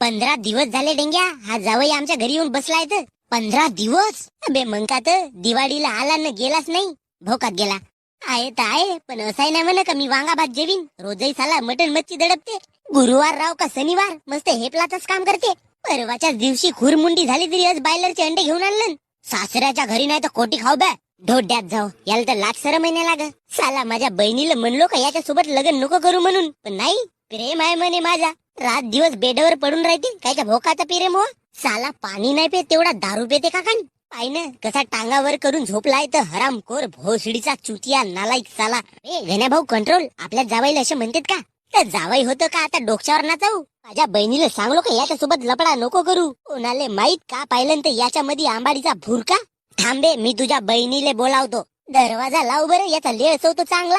पंधरा दिवस झाले डेंग्या. हा जावई आमच्या घरी येऊन बसलाय तर. पंधरा दिवस? बे मग का तर? दिवाळीला आला न गेलाच नाही. भोकात गेला. आहे तर आहे पण असंही नाही म्हणा का मी वांगा भात जेवीन. रोजही साला मटन मच्छी दडपते. गुरुवार राव का शनिवार? मस्त हेपलाच काम करते. परवाच्याच दिवशी खुरमुंडी झाली तरी आज बायलरचे अंडे घेऊन आणलं सासऱ्याच्या घरी नाही तर कोटी खाऊ बॅ. ढोड्यात जाऊ. याला तर लाख सर महिने लाग साला माझ्या बहिणीला म्हणलो का याच्या सोबत लग्न नको करू म्हणून. पण नाही प्रेम आहे म्हणे माझा. रात दिवस बेडवर पडून राहते. कायच्या भोकाचा पिरे मो? साला पाणी नाही पे तेवढा दारू पेते का कान पाय कसा टांगावर करून झोपलाय तर हरामखोर भोसडीचा चुतिया नालायक साला. ए घेण्या भाऊ कंट्रोल आपल्या जावाईला असे म्हणतात का? तर जावाई होतं का? आता डोक्यावर ना जाऊ. माझ्या बहिणीला सांगलो का याच्या सोबत लपडा नको करू? कोणाले माहीत का पाहिलं तर याच्या मध्ये आंबाडीचा भुरका? थांबे मी तुझ्या बहिणीले बोलावतो. दरवाजा लाव बरं याचा लेळ सवतो चांगला.